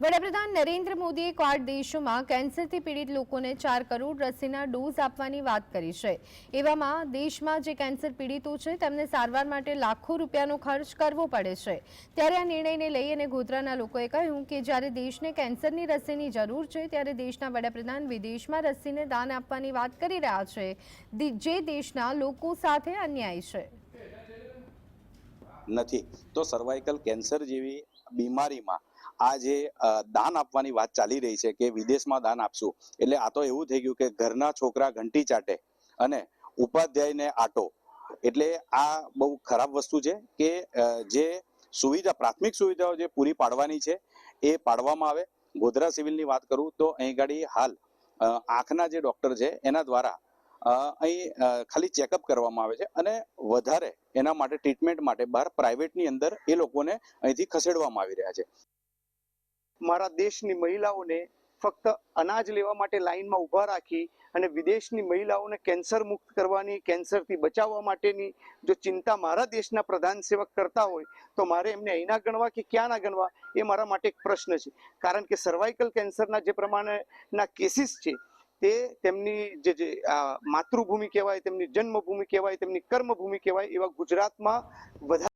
વડાપ્રધાન નરેન્દ્ર મોદીએ ક્વાડ દેશોમાં કેન્સરથી પીડિત લોકોને ચાર કરોડ રસીના ડોઝ આપવાની વાત કરી છે. એવામાં દેશમાં જે કેન્સર પીડિતો છે, તેમને સારવાર માટે લાખો રૂપિયાનો ખર્ચ કરવો પડે છે. ત્યારે આ નિર્ણયને લઈ અને ગોધરાના લોકોએ કહ્યું કે જ્યારે દેશને કેન્સરની રસીની જરૂર છે, ત્યારે દેશના વડાપ્રધાન વિદેશમાં રસીને દાન આપવાની વાત કરી રહ્યા છે. જે દેશના લોકો સાથે અન્યાય છે. નથી. તો સર્વાઇકલ કેન્સર જેવી બીમારીમાં આ જે દાન આપવાની વાત ચાલી રહી છે કે વિદેશમાં દાન આપશું. એટલે આ તો એવું થઈ ગયું કે ઘરના છોકરા ઘંટી ચાટે અને ઉપાધ્યાયને આટો. એટલે આ બહુ ખરાબ વસ્તુ છે કે જે સુવિધા, પ્રાથમિક સુવિધાઓ જે પૂરી પાડવાની છે એ પાડવામાં આવે. ગોધરા સિવિલની વાત કરું તો અહીં ગાડી હાલ આંખના જે ડોક્ટર છે એના દ્વારા અહીં ખાલી ચેકઅપ કરવામાં આવે છે અને વધારે એના માટે ટ્રીટમેન્ટ માટે બહાર પ્રાઇવેટની અંદર એ લોકોને અહીંથી ખસેડવામાં આવી રહ્યા છે. મારા દેશની મહિલાઓને ફક્ત અનાજ લેવા માટે લાઇનમાં ઊભા રાખી અને વિદેશની મહિલાઓને કેન્સર મુક્ત કરવાની, કેન્સરથી બચાવવા માટેની જો ચિંતા મારા દેશના પ્રધાન સેવક કરતા હોય, તો મારે એમને અહીંના ગણવા કે ક્યાં ના ગણવા, એ મારા માટે એક પ્રશ્ન છે. કારણ કે સર્વાઇકલ કેન્સરના જે પ્રમાણેના કેસીસ છે, તે તેમની જે જે માતૃભૂમિ કહેવાય, તેમની જન્મભૂમિ કહેવાય, તેમની કર્મભૂમિ કહેવાય, એવા ગુજરાતમાં વધારે